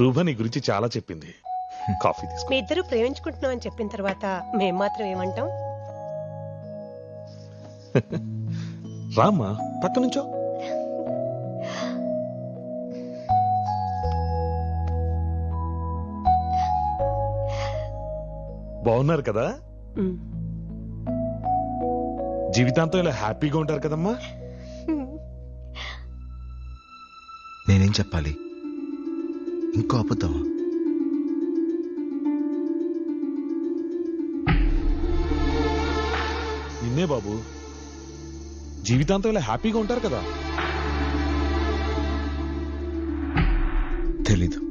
నీ గురించి చాలా చెప్పింది. కాఫీ తీసుకో. మీ ఇద్దరు ప్రేమించుకుంటున్నాం అని చెప్పిన తర్వాత మేం మాత్రం ఏమంటాం? రామ్మా పక్క నుంచో. బాగున్నారు కదా? ఉమ్. జీవితాంతం ఇలా హ్యాపీగా ఉంటారు కదమ్మా? నేనేం చెప్పాలి? ఇంకో అబద్ధమా నిన్నే బాబు. జీవితాంతం ఇలా హ్యాపీగా ఉంటారు కదా. తెలీదు.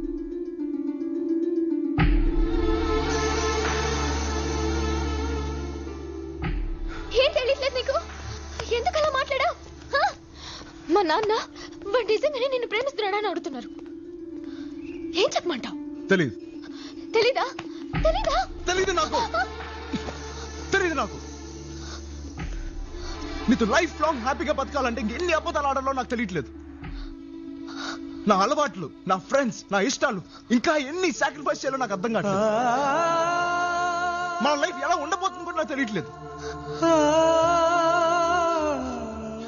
తెలీదు. తెలీదా? తెలీదా? తెలీదు నాకు. తెలీదు నాకు. నీతో లైఫ్ లాంగ్ హ్యాపీగా బతకాలంటే ఇంకెన్ని అబద్ధాలు ఆడాలో నాకు తెలియట్లేదు. నా అలవాట్లు నా ఫ్రెండ్స్ నా ఇష్టాలు ఇంకా ఎన్ని సాక్రిఫైస్ చేయాలో నాకు అర్థం కావట్లేదు. మన లైఫ్ ఎలా ఉండబోతుంది కూడా నాకు తెలియట్లేదు.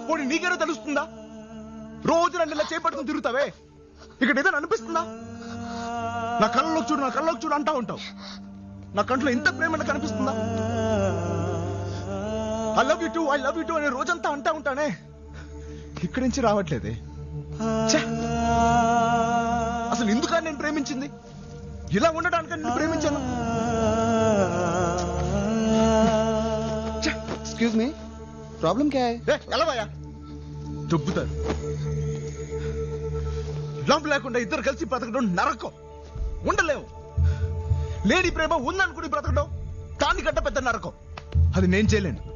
పోనీ నీకేనా తెలుస్తుందా? రోజు నన్ను ఇలా చేపట్టుకుని తిరుగుతావే? ఇక్కడ ఏదైనా అనిపిస్తుందా? నా కళ్ళలోకి చూడు నా కళ్ళలోకి చూడు అంటా ఉంటావు. నా కంట్లో ఎంత ప్రేమ కనిపిస్తుందా I love you too I love you too అనే రోజంతా అంటా ఉంటానే. ఇక్కడి నుంచి రావట్లేదే. అసలు ఎందుక నేను ప్రేమించింది? ఇలా ఉండడానికి నేను ప్రేమించాను. ఎక్స్క్యూజ్ మీ ప్రాబ్లం క్యా ఎలావయ్యా దొబ్బుతారు లవ్ లేకుండా ఇద్దరు కలిసి బతకడం నరకం. ఉండలేవు. లేడీ ప్రేమ ఉందనుకుని బ్రతకడం కంటే పెద్ద నరకం. అది నేను చేయలేను.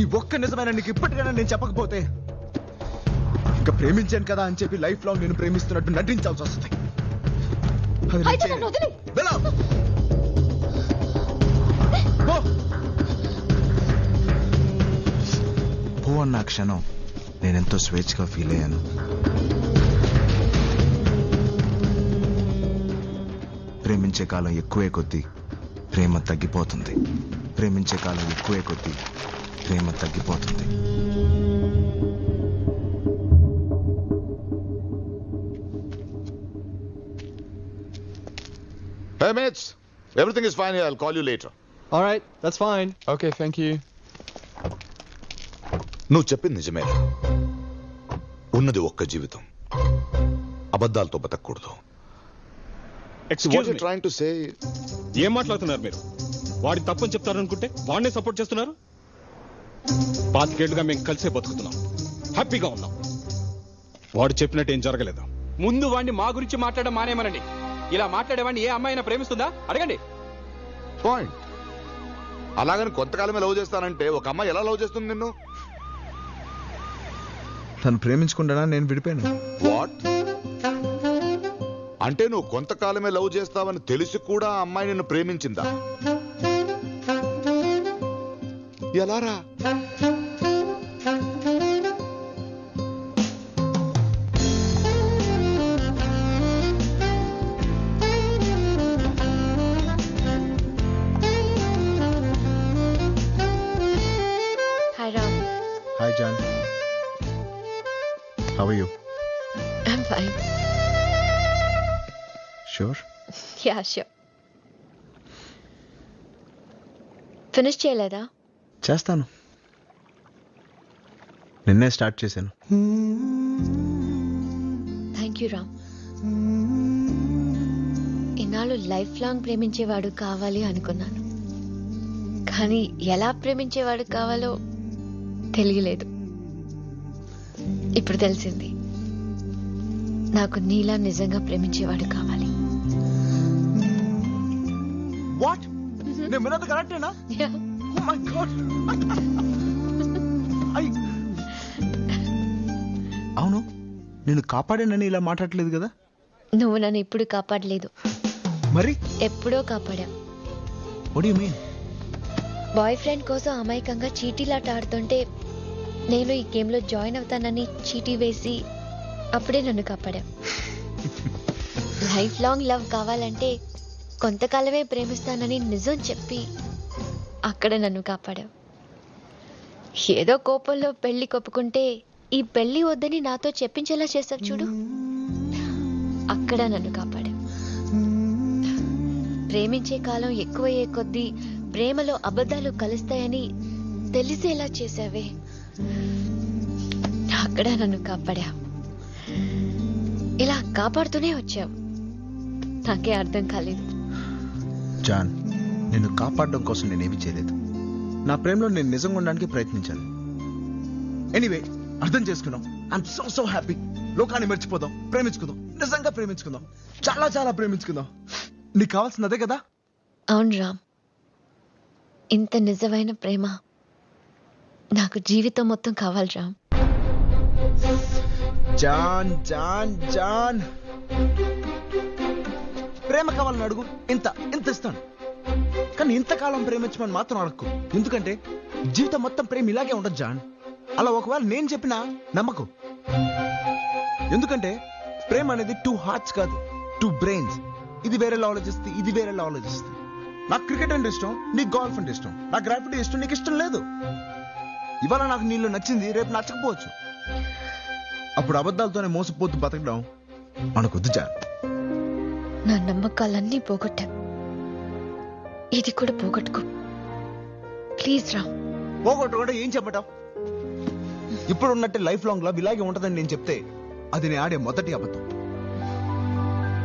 ఈ ఒక్క నిజమైన నీకు ఇప్పటికైనా నేను చెప్పకపోతే ఇంకా ప్రేమించాను కదా అని చెప్పి లైఫ్ లాంగ్ నేను ప్రేమిస్తున్నట్టు నటించాల్సి వస్తుంది. అది నేను చేయలేను. వెళ్ళు. పో. అన్న క్షణం నేనెంతో స్వేచ్ఛగా ఫీల్ అయ్యాను. ప్రేమించే కాలం ఎక్కువే కొద్దీ ప్రేమ తగ్గిపోతుంది ప్రేమించే కాలం ఎక్కువే కొద్దీ ప్రేమ తగ్గిపోతుంది Hey, mates. Everything is fine here. I'll call you later. All right, that's fine. Okay, thank you. నువ్వు చెప్పింది నిజమే ఉన్నది ఒక్క జీవితం అబద్ధాలతో బతకూడదు excuse me trying to say ఏం మాట్లాడుతున్నారు మీరు? వాడి తప్పని చెప్తారనుకుంటే వాడినే సపోర్ట్ చేస్తున్నారు? పాతికేళ్ళుగా మేము కలిసే బతుకుతున్నాం. హ్యాపీగా ఉన్నాం. వాడు చెప్పినట్టు ఏం జరగలేదు? ముందు వాడిని మా గురించి మాట్లాడడం మానేమనండి. ఇలా మాట్లాడేవాడిని ఏ అమ్మాయినా ప్రేమిస్తుందా? అడగండి. పాయింట్ అలాగని కొంతకాలమే లవ్ చేస్తానంటే ఒక అమ్మాయి ఎలా లవ్ చేస్తుంది నిన్ను? తను ప్రేమించుకుంటానా నేను విడిపోయాను. వాట్ అంటే నువ్వు కొంతకాలమే లవ్ చేస్తావని తెలిసి కూడా ఆ అమ్మాయి నిన్ను ప్రేమించిందా? ఎలారా? Hi Ram hi John how you I'm fine sure yeah sure finish చేయలేదా చేస్తాను. నిన్నే స్టార్ట్ చేశాను. థ్యాంక్ యూ రామ్ ఇన్నాళ్ళు లైఫ్ లాంగ్ ప్రేమించేవాడు కావాలి అనుకున్నాను. కానీ ఎలా ప్రేమించేవాడు కావాలో తెలియలేదు. ఇప్పుడు తెలిసింది. నాకు నీలా నిజంగా ప్రేమించేవాడు కావాలి. వాట్ నేను విన్నది కరెక్టేనా. Oh అవును నేను కాపాడానని ఇలా మాట్లాడలేదు కదా? నువ్వు నన్ను ఇప్పుడు కాపాడలేదు. మరి? ఎప్పుడో కాపాడా. బాయ్ ఫ్రెండ్ కోసం అమాయకంగా చీటీలాట ఆడుతుంటే నేను ఈ గేమ్లో జాయిన్ అవుతానని చీటీ వేసి అప్పుడే నన్ను కాపాడావు లైఫ్ లాంగ్ లవ్ కావాలంటే కొంతకాలమే ప్రేమిస్తానని నిజం చెప్పి అక్కడ నన్ను కాపాడావు. ఏదో కోపంలో పెళ్ళి కొప్పుకుంటే ఈ పెళ్ళి వద్దని నాతో చెప్పించేలా చేసావు చూడు. అక్కడ నన్ను కాపాడావు. ప్రేమించే కాలం ఎక్కువయ్యే కొద్దీ ప్రేమలో అబద్ధాలు కలుస్తాయని తెలిసేలా చేశావే. అక్కడ నన్ను కాపాడా ఇలా కాపాడుతూనే వచ్చావు. నాకే అర్థం కాలేదు. జాన్ నిన్ను కాపాడడం కోసం నేనేమి చేయలేదు. నా ప్రేమలో నేను నిజంగా ఉండడానికి ప్రయత్నించాను ఎనీవే అర్థం చేసుకున్నాం. ఐఎమ్ సో సో హ్యాపీ లోకాన్ని మర్చిపోదాం ప్రేమించుకుందాం నిజంగా ప్రేమించుకుందాం చాలా చాలా ప్రేమించుకుందాం. నీకు కావాల్సింది అదే కదా? అవును రామ్. ఇంత నిజమైన ప్రేమ నాకు జీవితం మొత్తం కావాలి రామ్. John John John. ప్రేమ కావాలని అడుగు ఇంత ఇంత ఇస్తాను. కానీ ఇంతకాలం ప్రేమించమని మాత్రం అడగకు ఎందుకంటే జీవితం మొత్తం ప్రేమ ఇలాగే ఉండదు జాన్. అలా ఒకవేళ నేను చెప్పినా నమ్మకు. ఎందుకంటే ప్రేమ అనేది టూ హార్ట్స్ కాదు టూ బ్రెయిన్స్ ఇది వేరేలా ఆలోచిస్తే ఇది వేరేలా ఆలోచిస్తే నాకు క్రికెట్ అంటే ఇష్టం నీకు గోల్ఫ్ అంటే ఇష్టం. నాకు గ్రాఫిటీ ఇష్టం నీకు ఇష్టం లేదు. ఇవాళ నాకు నీళ్ళు నచ్చింది రేపు నచ్చకపోవచ్చు. అప్పుడు అబద్ధాలతోనే మోసపోతూ బతకడం మనకొద్దు జాన్. నా నమ్మకాలన్నీ పోగొట్టా ఇది కూడా పోగొట్టుకో. ప్లీజ్ రా. పోగొట్టుకుంటే ఏం చెప్పటం? ఇప్పుడు ఉన్నట్టు లైఫ్ లాంగ్ లవ్ ఇలాగే ఉంటదని నేను చెప్తే అది నేను ఆడే మొదటి అబద్ధం.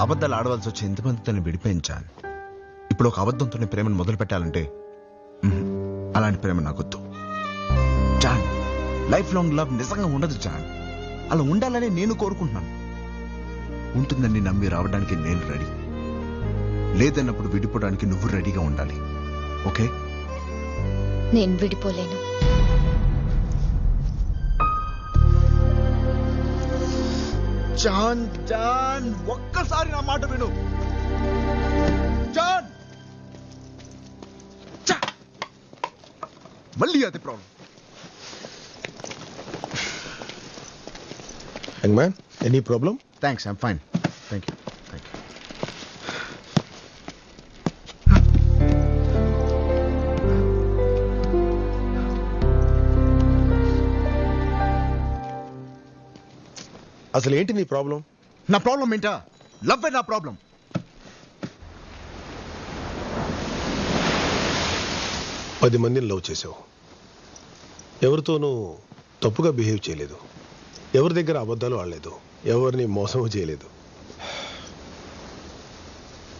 అబద్ధాలు ఆడవలసి వచ్చి ఎంతమందితో విడిపోయించాను. ఇప్పుడు ఒక అబద్ధంతోనే ప్రేమను మొదలు పెట్టాలంటే అలాంటి ప్రేమ నాకొద్దు. జాన్ లైఫ్ లాంగ్ లవ్ నిజంగా ఉండదు జాన్. అలా ఉండాలని నేను కోరుకుంటున్నాను. ఉంటుందని నమ్మి రావడానికి నేను రెడీ. లేదన్నప్పుడు విడిపోవడానికి నువ్వు రెడీగా ఉండాలి. ఓకే? నేను విడిపోలేను. జాన్ జాన్ ఒక్కసారి నా మాట విను. జాన్! మళ్ళీ అది problem young man any problem? Thanks I'm fine thank you thank you అసలు ఏంటి నీ ప్రాబ్లం? నా ప్రాబ్లం ఏంటా? లవ్ నా ప్రాబ్లం. పది మందిని లవ్ చేసావు. ఎవరితోనూ తప్పుగా బిహేవ్ చేయలేదు. ఎవరి దగ్గర అబద్ధాలు ఆడలేదు. ఎవరిని మోసం చేయలేదు.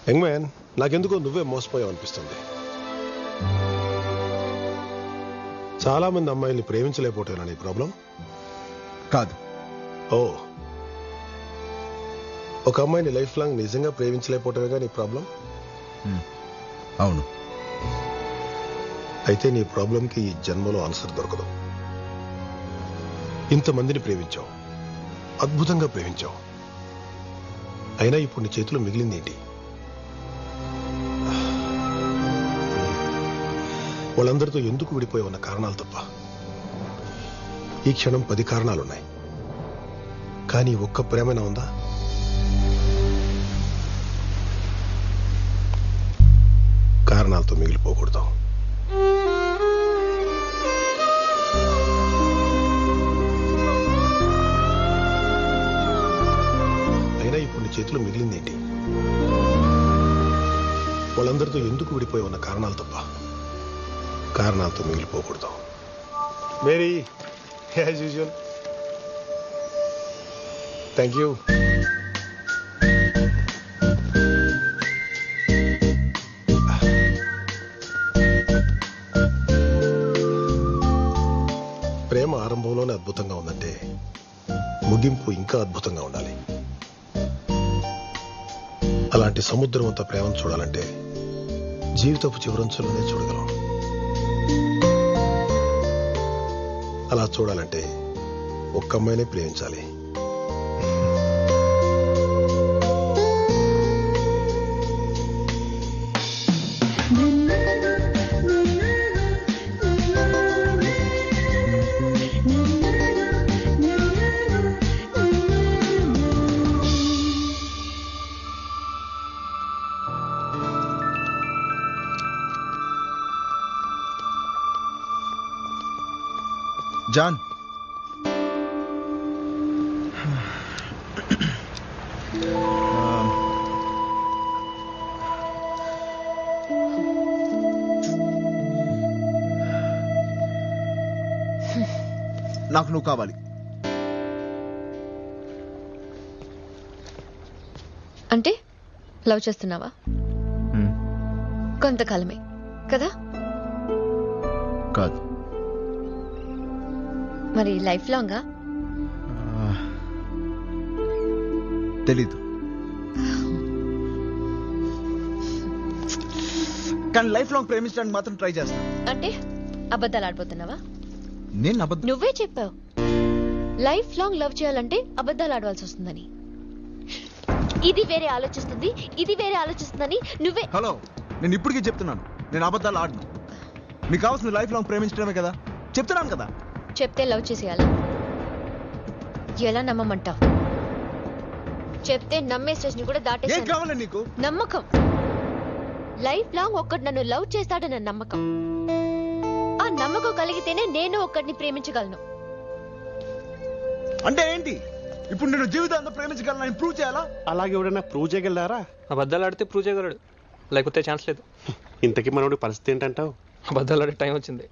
యంగ్ మ్యాన్ నాకెందుకో నువ్వే మోసపోయావు అనిపిస్తుంది. చాలా మంది అమ్మాయిల్ని ప్రేమించలేకపోతున్నా నీ ప్రాబ్లం? కాదు. ఓ. ఒక అమ్మాయిని లైఫ్ లాంగ్ నిజంగా ప్రేమించలేకపోవటమేగా నీ ప్రాబ్లం? అవును. అయితే నీ ప్రాబ్లంకి ఈ జన్మలో ఆన్సర్ దొరకదు. ఇంతమందిని ప్రేమించావు. అద్భుతంగా ప్రేమించావు. అయినా ఇప్పుడు నీ చేతిలో మిగిలిందేంటి? వాళ్ళందరితో ఎందుకు విడిపోయి ఉన్న కారణాలు తప్ప. ఈ క్షణం పది కారణాలున్నాయి. కానీ ఒక్క ప్రేమైనా ఉందా? కారణాలతో మిగిలిపోకూడదు. చేతిలో మిగిలిందేంటి? వాళ్ళందరితో ఎందుకు విడిపోయి ఉన్న కారణాలు తప్ప? కారణాలతో మిగిలిపోకూడదు. Mary as usual thank you ప్రేమ ఆరంభంలోనే అద్భుతంగా ఉందంటే ముగింపు ఇంకా అద్భుతంగా ఉండాలి. అలాంటి సముద్రం అంత ప్రేమను చూడాలంటే జీవితపు చివరంచులోనే చూడగలం. అలా చూడాలంటే ఒక్క అమ్మాయినే ప్రేమించాలి. జాన్. నాకు నువ్వు కావాలి. అంటే లవ్ చేస్తున్నావా? కొంతకాలమే కదా? కాదు. మరి లైఫ్ లాంగా తెలీదు. కానీ లైఫ్ లాంగ్ ప్రేమించడానికి మాత్రం ట్రై చేస్తాను అంటే అబద్ధాలు ఆడిపోతున్నావా నేను అబద్ధం నువ్వే చెప్పావు. లైఫ్ లాంగ్ లవ్ చేయాలంటే అబద్ధాలు ఆడవలసి వస్తుందని. ఇది వేరే ఆలోచిస్తుంది ఇది వేరే ఆలోచిస్తుందని నువ్వే హలో నేను ఇప్పటికీ చెప్తున్నాను. నేను అబద్ధాలు ఆడను. మీకు కావాల్సిన లైఫ్ లాంగ్ ప్రేమించడమే కదా? చెప్తున్నాను కదా? చెప్తే లవ్ చేసేయాలా? ఎలా నమ్మమంటావు చెప్తే నమ్మే స్టేజ్ కూడా కావాలి నీకు? నమ్మకం. లైఫ్ లాంగ్ ఒక్కడు నన్ను లవ్ చేస్తాడన్న నమ్మకం. ఆ నమ్మకం కలిగితేనే నేను ఒక్కడిని ప్రేమించగలను. అంటే ఏంటి? ఇప్పుడు నేను జీవితాంతం ప్రేమించగలను ప్రూవ్ చేయాలా? అలాగే ఎవడన్నా ప్రూవ్ చేయగలరా అబద్ధాలు ఆడితే ప్రూవ్ చేయగలడు. లేకపోతే ఛాన్స్ లేదు. ఇంతకీ మనోడి పరిస్థితి ఏంటంటావు? అబద్ధాలు ఆడే టైం వచ్చింది.